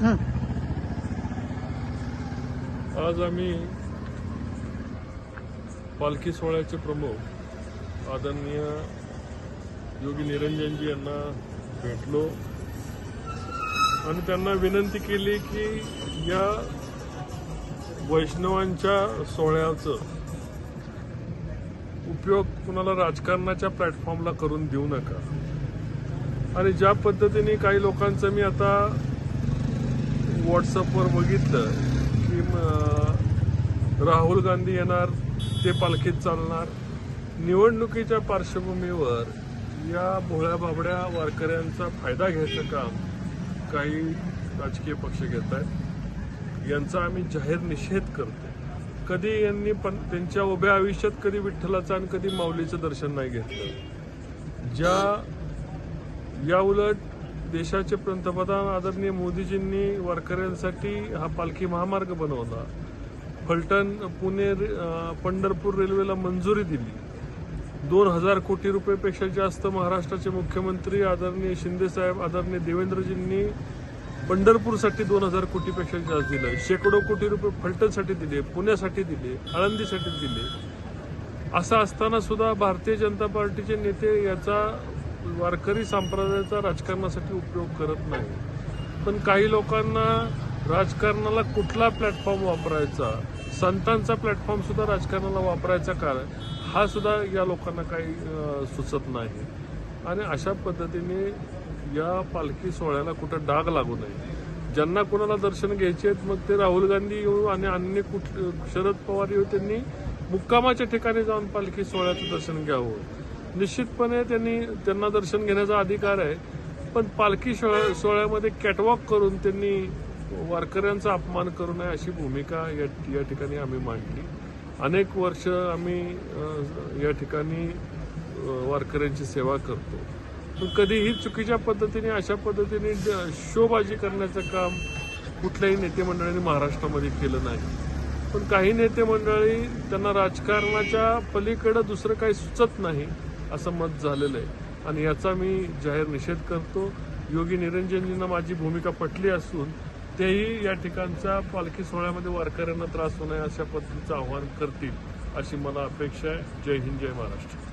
आज आम्ही पालखी सोहळ्याचे प्रमुख आदरणीय योगी निरंजनजी यांना भेटलो. आणि त्यांना विनंती केली की या वैष्णवांच्या सोहळ्याचं उपयोग कुणाला राजकारणाच्या प्लॅटफॉर्मला करून देऊ नका. आणि ज्या पद्धतीने काही लोकांचं मी आता व्हॉट्सअपवर बघितलं की राहुल गांधी येणार ते पालखीत चालणार. निवडणुकीच्या पार्श्वभूमीवर या भोळ्या बाबड्या वारकऱ्यांचा फायदा घ्यायचं काम काही राजकीय पक्ष घेत आहेत. यांचा आम्ही जाहीर निषेध करतो. कधी यांनी पण त्यांच्या उभ्या आयुष्यात कधी विठ्ठलाचं आणि कधी माऊलीचं दर्शन नाही घेतलं. ज्या या उलट देशाचे पंतप्रधान आदरणीय मोदीजींनी वारकऱ्यांसाठी हा पालखी महामार्ग बनवला. फलटण पुणे पंढरपूर रेल्वेला मंजुरी दिली. दोन हजार कोटी रुपयेपेक्षा जास्त महाराष्ट्राचे मुख्यमंत्री आदरणीय शिंदेसाहेब आदरणीय देवेंद्रजींनी पंढरपूरसाठी दोन हजार कोटीपेक्षा जास्त दिलं. शेकडो कोटी रुपये फलटणसाठी दिले पुण्यासाठी दिले आळंदीसाठी दिले. असं असताना सुद्धा भारतीय जनता पार्टीचे नेते याचा वारकरी संप्रदायाचा राजकारणासाठी उपयोग करत नाही. पण काही लोकांना राजकारणाला कुठला प्लॅटफॉर्म वापरायचा संतांचा प्लॅटफॉर्म सुद्धा राजकारणाला वापरायचा कारण हा सुद्धा या लोकांना काही सुचत नाही. आणि अशा पद्धतीने या पालखी सोहळ्याला कुठं डाग लागू नये. ज्यांना कोणाला दर्शन घ्यायचे आहेत मग ते राहुल गांधी येऊ आणि अन्य कुठ शरद पवार येऊ त्यांनी मुक्कामाच्या ठिकाणी जाऊन पालखी सोहळ्याचं दर्शन घ्यावं. निश्चितपणे त्यांनी त्यांना दर्शन घेण्याचा अधिकार आहे. पण पालखी सोहळ्या सोहळ्यामध्ये कॅटवॉक करून त्यांनी वारकऱ्यांचा अपमान करू नये अशी भूमिका या या ठिकाणी आम्ही मांडली. अनेक वर्ष आम्ही या ठिकाणी वारकऱ्यांची सेवा करतो. पण कधीही चुकीच्या पद्धतीने अशा पद्धतीने ज- शोबाजी करण्याचं काम कुठल्याही नेते मंडळींनी महाराष्ट्रामध्ये केलं नाही. पण काही नेते मंडळी त्यांना राजकारणाच्या पलीकडं दुसरं काही सुचत नाही. असं मत झालेलं आहे. आणि याचा मी जाहीर निषेध करतो. योगी निरंजनजींना माझी भूमिका पटली असून तेही या ठिकाणच्या पालखी सोहळ्यामध्ये वारकऱ्यांना त्रास होऊ नये अशा पद्धतीचं आवाहन करतील अशी मला अपेक्षा आहे. जय हिंद जय महाराष्ट्र.